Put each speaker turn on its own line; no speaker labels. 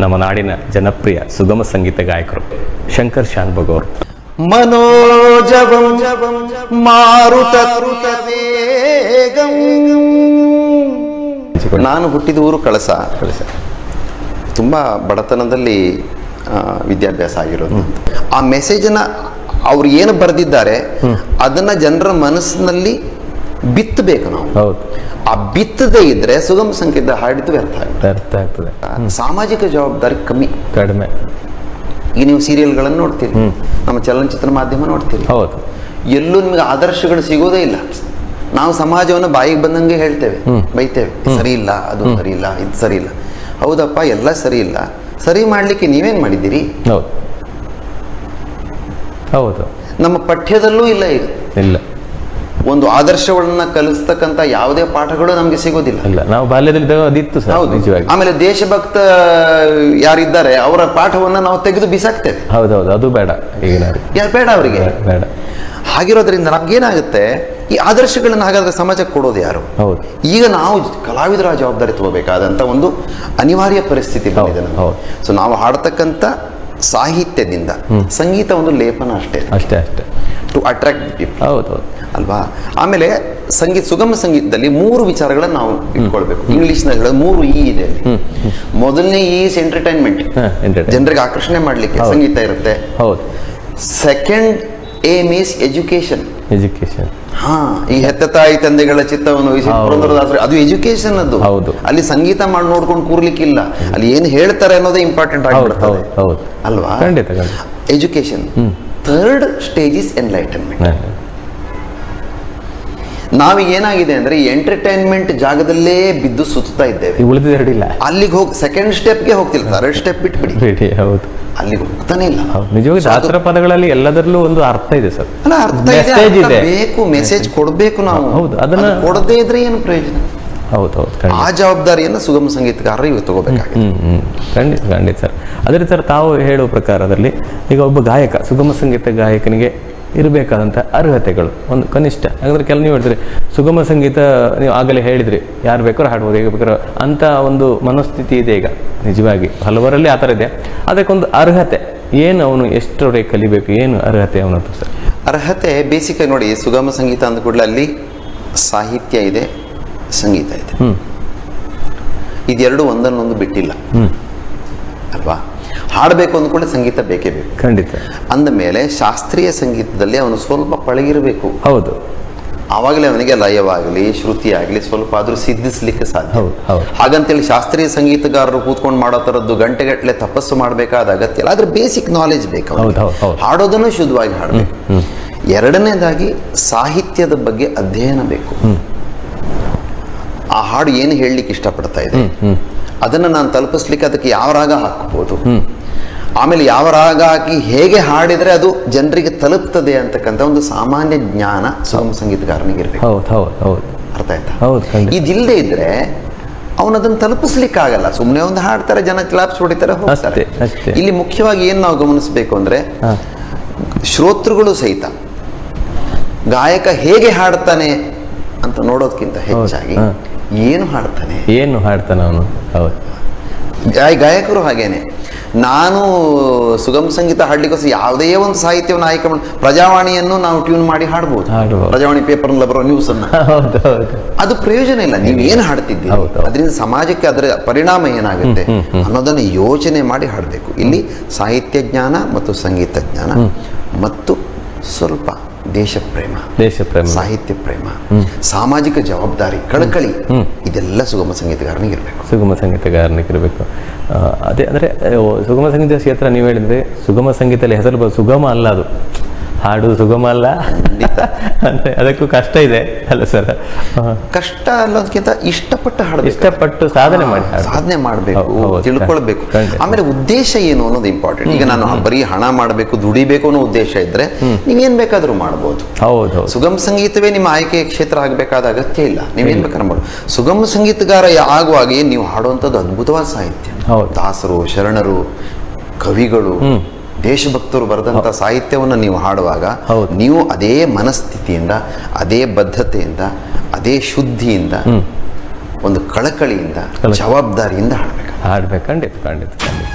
ನಮ್ಮ ನಾಡಿನ ಜನಪ್ರಿಯ ಸುಗಮ ಸಂಗೀತ ಗಾಯಕರು ಶಂಕರ್ ಶಾನ್
ಬಗೋರ್ ಮನೋಜವಂ ಮಾರುತ ನಾನು ಹುಟ್ಟಿದ ಊರು ಕಳಸ. ಕಳಸ. ತುಂಬ ಬಡತನದಲ್ಲಿ ವಿದ್ಯಾಭ್ಯಾಸ ಆಗಿರೋದು. ಆ ಮೆಸೇಜನ್ನು ಅವ್ರು ಏನು ಬರೆದಿದ್ದಾರೆ ಅದನ್ನ ಜನರ ಮನಸ್ಸಿನಲ್ಲಿ ಬಿತ್ತಬೇಕು ನಾವು.
ಹೌದು.
ಆ ಬಿತ್ತದೇ ಇದ್ರೆ ಸುಗಮ ಸಂಕೇತ ಹಾಡಿದ್ದು ವ್ಯರ್ಥ.
ಅರ್ಥ ಆಗ್ತದೆ.
ಸಾಮಾಜಿಕ ಜವಾಬ್ದಾರಿ ಕಮ್ಮಿ.
ಕಡಿಮೆ.
ಈಗ ನೀವು ಸೀರಿಯಲ್ಗಳನ್ನು ನೋಡ್ತೀರಿ. ನಮ್ಮ ಚಲನಚಿತ್ರ ಮಾಧ್ಯಮ ನೋಡ್ತೀರಿ.
ಹೌದು.
ಎಲ್ಲೂ ನಿಮಗೆ ಆದರ್ಶಗಳು ಸಿಗೋದೇ ಇಲ್ಲ. ನಾವು ಸಮಾಜವನ್ನು ಬಾಯಿಗೆ ಬಂದಂಗೆ ಹೇಳ್ತೇವೆ ಬೈತೇವೆ. ಸರಿ ಇಲ್ಲ ಅದು ಸರಿ ಇಲ್ಲ ಇದು ಸರಿ ಇಲ್ಲ. ಹೌದಪ್ಪ ಎಲ್ಲ ಸರಿ ಇಲ್ಲ. ಸರಿ ಮಾಡ್ಲಿಕ್ಕೆ ನೀವೇನ್ ಮಾಡಿದ್ದೀರಿ?
ಹೌದು. ಹೌದು.
ನಮ್ಮ ಪಠ್ಯದಲ್ಲೂ ಇಲ್ಲ ಈಗ.
ಇಲ್ಲ.
ಒಂದು ಆದರ್ಶಗಳನ್ನ ಕಲಿಸ್ತಕ್ಕಂಥ ಯಾವುದೇ ಪಾಠಗಳು ನಮಗೆ ಸಿಗೋದಿಲ್ಲ.
ಇಲ್ಲ ನಾವು ಬಾಲ್ಯದಲ್ಲಿ ಅದಿತ್ತು
ಹೌದು.
ನಿಜವಾಗಿ.
ಆಮೇಲೆ ದೇಶಭಕ್ತ ಯಾರಿದ್ದಾರೆ ಅವರ ಪಾಠವನ್ನ ನಾವು ತೆಗೆದು ಬಿಸಾಕ್ತೇವೆ.
ಹೌದೌದು ಅದು ಬೇಡ
ಈಗ ಬೇಡ ಅವರಿಗೆ.
ಬೇಡ
ಹಾಗಿರೋದ್ರಿಂದ ನಮ್ಗೇನಾಗುತ್ತೆ ಈ ಆದರ್ಶಗಳನ್ನ ಹಾಗಾದ್ರೆ ಸಮಾಜಕ್ಕೆ ಕೊಡೋದು ಯಾರು?
ಹೌದು.
ಈಗ ನಾವು ಕಲಾವಿದರ ಜವಾಬ್ದಾರಿ ತಗೋಬೇಕಾದಂತ ಒಂದು ಅನಿವಾರ್ಯ ಪರಿಸ್ಥಿತಿ ಬಂದಿದೆ. ಸೊ ನಾವು ಹಾಡ್ತಕ್ಕಂಥ ಸಾಹಿತ್ಯದಿಂದ ಸಂಗೀತ ಒಂದು ಲೇಪನ ಅಷ್ಟೇ.
ಅಷ್ಟೇ ಅಷ್ಟೇ.
ಟು ಅಟ್ರಾಕ್ಟ್ ಪೀಪಲ್
ಹೌದು
ಅಲ್ವಾ? ಆಮೇಲೆ ಸಂಗೀತ ಸುಗಮ ಸಂಗೀತದಲ್ಲಿ ಮೂರು ವಿಚಾರಗಳನ್ನ ನಾವು ಇಟ್ಕೊಳ್ಬೇಕು. ಇಂಗ್ಲಿಷ್ನಲ್ಲಿ ಹೇಳೋದು ಮೂರು ಇ ಇದೆ ಮೊದಲನೇ ಈಸ್ ಎಂಟರ್ಟೈನ್ಮೆಂಟ್ ಜನರಿಗೆ ಆಕರ್ಷಣೆ ಮಾಡ್ಲಿಕ್ಕೆ ಸಂಗೀತ ಇರುತ್ತೆ.
ಹೌದು.
Second aim is education
education
ಹಾ ಈ ಹೆತ್ತ ತಾಯಿ ತಂದೆಗಳ ಚಿತ್ತವನ್ನು ಪುರಂದರದಾಸರು ಅದು ಎಜುಕೇಶನ್ ಅದು.
ಹೌದು.
ಅಲ್ಲಿ ಸಂಗೀತ ಮಾಡಿ ನೋಡ್ಕೊಂಡು ಕೂರ್ಲಿಕ್ಕಿಲ್ಲ. ಅಲ್ಲಿ ಏನು ಹೇಳ್ತಾರೆ ಅನ್ನೋದೇ ಇಂಪಾರ್ಟೆಂಟ್ ಆಗಿಬಿಡ್ತದೆ. ಅಲ್ವಾ? Education third stage is enlightenment
ಹಾ,
ನಾವೀಗ ಏನಾಗಿದೆ ಅಂದ್ರೆ ಎಂಟರ್ಟೈನ್ಮೆಂಟ್ ಜಾಗದಲ್ಲೇ ಬಿದ್ದು ಸುತ್ತಾ ಇದ್ದೇವೆ.
ಈ
ಅಲ್ಲಿಗೆ ಹೋಗಿ ಸೆಕೆಂಡ್ ಸ್ಟೆಪ್ಗೆ ಹೋಗ್ತಿಲ್ಲ ಥರ್ಡ್ ಸ್ಟೆಪ್ ಬಿಟ್ಬಿಡಿ.
ಬಿಡಿ ಹೌದು.
ಅಲ್ಲಿಗೆ ಹೋಗ್ತಾನೆ ಇಲ್ಲ.
ನಿಜವಾಗಿ ಶಾಸ್ತ್ರ ಪದಗಳಲ್ಲಿ ಎಲ್ಲದರಲ್ಲೂ ಒಂದು ಅರ್ಥ ಇದೆ ಸರ್.
ಅಲ್ಲ ಅರ್ಥ ಇದೆ, ಬೇಕು ಮೆಸೇಜ್ ಕೊಡಬೇಕು ನಾವು.
ಹೌದು, ಅದನ್ನ-
ಅದು ಕೊಡದೇ ಇದ್ರೆ ಏನು ಪ್ರಯೋಜನ?
ಹೌದು ಹೌದು
ಆ ಜವಾಬ್ದಾರಿಯನ್ನ ಸುಗಮ ಸಂಗೀತಗಾರರು ಇವು ತಗೋಬೇಕಾಗಿದೆ.
ಖಂಡಿತ ಖಂಡಿತ ಸರ್. ಅದೇ ಸರ್ ತಾವು ಹೇಳುವ ಪ್ರಕಾರದಲ್ಲಿ ಈಗ ಒಬ್ಬ ಗಾಯಕ ಸುಗಮ ಸಂಗೀತ ಗಾಯಕನಿಗೆ ಇರಬೇಕಾದಂಥ ಅರ್ಹತೆಗಳು ಒಂದು ಕನಿಷ್ಠ. ಯಾಕಂದ್ರೆ ಕೆಲ ನೀವು ಹೇಳಿದ್ರಿ ಸುಗಮ ಸಂಗೀತ ನೀವು ಆಗಲೇ ಹೇಳಿದ್ರಿ ಯಾರು ಬೇಕಾದ್ರೂ ಹಾಡ್ಬೋದು. ಹೇಗೆ ಬೇಕಾದ್ರೂ ಅಂತ ಒಂದು ಮನಸ್ಥಿತಿ ಇದೆ ಈಗ ನಿಜವಾಗಿ. ಹಲವರಲ್ಲಿ ಆ ಥರ ಇದೆ. ಅದಕ್ಕೊಂದು ಅರ್ಹತೆ ಏನು ಅವನು ಎಷ್ಟರವರೆಗೆ ಕಲಿಬೇಕು ಏನು ಅರ್ಹತೆ ಅವನದ್ದು ಸರ್?
ಅರ್ಹತೆ ಬೇಸಿಕ್ ನೋಡಿ ಸುಗಮ ಸಂಗೀತ ಅಂದ ಕೂಡಲೇ ಅಲ್ಲಿ ಸಾಹಿತ್ಯ ಇದೆ ಸಂಗೀತ ಇದೆ. ಇದೆರಡು ಒಂದನ್ನೊಂದು ಬಿಟ್ಟಿಲ್ಲ. ಅಲ್ವಾ? ಹಾಡಬೇಕು ಅಂದ್ಕೊಂಡೆ ಸಂಗೀತ ಬೇಕೇ ಬೇಕು.
ಖಂಡಿತ.
ಅಂದ ಮೇಲೆ ಶಾಸ್ತ್ರೀಯ ಸಂಗೀತದಲ್ಲಿ ಅವನು ಸ್ವಲ್ಪ ಪಳಗಿರಬೇಕು.
ಹೌದು.
ಆವಾಗಲೇ ಅವನಿಗೆ ಲಯವಾಗಲಿ ಶ್ರುತಿ ಆಗಲಿ ಸ್ವಲ್ಪ ಆದ್ರೂ ಸಿದ್ಧಿಸ್ಲಿಕ್ಕೆ ಸಾಧ್ಯ.
ಹೌದು.
ಹಾಗಂತೇಳಿ ಶಾಸ್ತ್ರೀಯ ಸಂಗೀತಗಾರರು ಕೂತ್ಕೊಂಡು ಮಾಡೋ ಥರದ್ದು ಗಂಟೆಗಟ್ಟಲೆ ತಪಸ್ಸು ಮಾಡಬೇಕಾದ ಅಗತ್ಯ ಇಲ್ಲ. ಆದರೆ ಬೇಸಿಕ್ ನಾಲೆಜ್ ಬೇಕು. ಹಾಡೋದನ್ನು ಶುದ್ಧವಾಗಿ ಹಾಡಬೇಕು. ಎರಡನೇದಾಗಿ ಸಾಹಿತ್ಯದ ಬಗ್ಗೆ ಅಧ್ಯಯನ ಬೇಕು. ಆ ಹಾಡು ಏನು ಹೇಳಲಿಕ್ಕೆ ಇಷ್ಟಪಡ್ತಾ ಇದೆ ಅದನ್ನು ನಾನು ತಲುಪಿಸ್ಲಿಕ್ಕೆ ಅದಕ್ಕೆ ಯಾವ ರಾಗ ಹಾಕ್ಬೋದು? ಆಮೇಲೆ ಯಾವ ರಾಗ ಹಾಕಿ ಹೇಗೆ ಹಾಡಿದ್ರೆ ಅದು ಜನರಿಗೆ ತಲುಪ್ತದೆ ಅಂತಕ್ಕಂಥ ಒಂದು ಸಾಮಾನ್ಯ ಜ್ಞಾನ ಸುಗಮ ಸಂಗೀತಗಾರನಿಗೆ ಇರಬೇಕು.
ಹೌದು ಹೌದು ಹೌದು.
ಅರ್ಥ ಆಯ್ತಾ? ಇದಿಲ್ಲದೆ ಇದ್ರೆ ಅವನು ಅದನ್ನು ತಲುಪಿಸ್ಲಿಕ್ಕಾಗಲ್ಲ. ಸುಮ್ಮನೆ ಒಂದು ಹಾಡ್ತಾರೆ ಜನ ಕ್ಲಾಪ್ಸ್ ಹೊಡಿತಾರೆ ಹೋಗ್ತಾರೆ. ಇಲ್ಲಿ ಮುಖ್ಯವಾಗಿ ಏನು ನಾವು ಗಮನಿಸಬೇಕು ಅಂದ್ರೆ ಶ್ರೋತೃಗಳು ಸಹಿತ ಗಾಯಕ ಹೇಗೆ ಹಾಡ್ತಾನೆ ಅಂತ ನೋಡೋದಕ್ಕಿಂತ ಹೆಚ್ಚಾಗಿ. ಏನು ಹಾಡ್ತಾನೆ?
ಏನು ಹಾಡ್ತಾನೆ ಅವನು? ಹೌದು.
ಗಾಯ ಗಾಯಕರು ಹಾಗೇನೆ. ನಾನು ಸುಗಮ ಸಂಗೀತ ಹಾಡ್ಲಿಕ್ಕೋಸ್ಕರ ಯಾವುದೇ ಒಂದು ಸಾಹಿತ್ಯವನ್ನು ಆಯ್ಕೆ ಮಾಡಿ ಪ್ರಜಾವಾಣಿಯನ್ನು ನಾವು ಟ್ಯೂನ್ ಮಾಡಿ ಹಾಡ್ಬೋದು. ಪ್ರಜಾವಾಣಿ ಪೇಪರ್ ಬರೋ ನ್ಯೂಸ್ ಅನ್ನ. ಅದು ಪ್ರಯೋಜನ ಇಲ್ಲ. ನೀವು ಏನು ಹಾಡ್ತಿದ್ದಿ
ಹೌದು, ಹೌದು.
ಅದರಿಂದ ಸಮಾಜಕ್ಕೆ ಅದರ ಪರಿಣಾಮ ಏನಾಗುತ್ತೆ? ಅನ್ನೋದನ್ನು ಯೋಚನೆ ಮಾಡಿ ಹಾಡಬೇಕು. ಇಲ್ಲಿ ಸಾಹಿತ್ಯ ಜ್ಞಾನ ಮತ್ತು ಸಂಗೀತ ಜ್ಞಾನ ಮತ್ತು ಸ್ವಲ್ಪ ದೇಶ ಪ್ರೇಮ
ದೇಶ ಪ್ರೇಮ
ಸಾಹಿತ್ಯ ಪ್ರೇಮ ಸಾಮಾಜಿಕ ಜವಾಬ್ದಾರಿ ಕಳಕಳಿ ಇದೆಲ್ಲ ಸುಗಮ ಸಂಗೀತಗಾರನಿಗೆ ಇರಬೇಕು.
ಸುಗಮ ಸಂಗೀತಗಾರನಿಗೆ ಇರಬೇಕು. ಅದೇ ಅಂದ್ರೆ ಸುಗಮ ಸಂಗೀತ ಕ್ಷೇತ್ರ ನೀವು ಹೇಳಿದ್ರೆ ಸುಗಮ ಸಂಗೀತದಲ್ಲಿ ಹೆಸರು ಸುಗಮ ಅಲ್ಲ ಅದು. ಹಾಡು ಸುಗಮ ಅಲ್ಲ. ಅಂದ್ರೆ ಅದಕ್ಕೂ ಕಷ್ಟ ಇದೆ ಅಲ್ಲ ಸರ್?
ಕಷ್ಟ ಅನ್ನೋದಕ್ಕಿಂತ ಇಷ್ಟಪಟ್ಟು ಹಾಡು
ಇಷ್ಟಪಟ್ಟು ಸಾಧನೆ ಮಾಡಿ.
ಸಾಧನೆ ಮಾಡಬೇಕು. ತಿಳ್ಕೊಳ್ಬೇಕು. ಆಮೇಲೆ ಉದ್ದೇಶ ಏನು ಅನ್ನೋದು ಇಂಪಾರ್ಟೆಂಟ್ ಈಗ ನಾನು ಬರೀ ಹಣ ಮಾಡಬೇಕು ದುಡಿಬೇಕು ಅನ್ನೋ ಉದ್ದೇಶ ಇದ್ರೆ ನೀವೇನ್ ಬೇಕಾದ್ರೂ ಮಾಡಬಹುದು
ಹೌದು
ಸುಗಮ ಸಂಗೀತವೇ ನಿಮ್ಮ ಆಯ್ಕೆಯ ಕ್ಷೇತ್ರ ಆಗಬೇಕಾದ ಅಗತ್ಯ ಇಲ್ಲ. ನೀವೇನ್ ಬೇಕಾದ್ರೆ ಮಾಡಬಹುದು ಸುಗಮ ಸಂಗೀತಗಾರ ಆಗುವಾಗ ನೀವು ಹಾಡುವಂತದ್ದು ಅದ್ಭುತವಾದ ಸಾಹಿತ್ಯ. ದಾಸರು ಶರಣರು ಕವಿಗಳು ದೇಶಭಕ್ತರು ಬರೆದಂಥ ಸಾಹಿತ್ಯವನ್ನು ನೀವು ಹಾಡುವಾಗ. ನೀವು ಅದೇ ಮನಸ್ಥಿತಿಯಿಂದ ಅದೇ ಬದ್ಧತೆಯಿಂದ ಅದೇ ಶುದ್ಧಿಯಿಂದ ಒಂದು ಕಳಕಳಿಯಿಂದ ಜವಾಬ್ದಾರಿಯಿಂದ ಹಾಡಬೇಕು.
ಹಾಡಬೇಕು. ಖಂಡಿತ ಖಂಡಿತ ಖಂಡಿತ.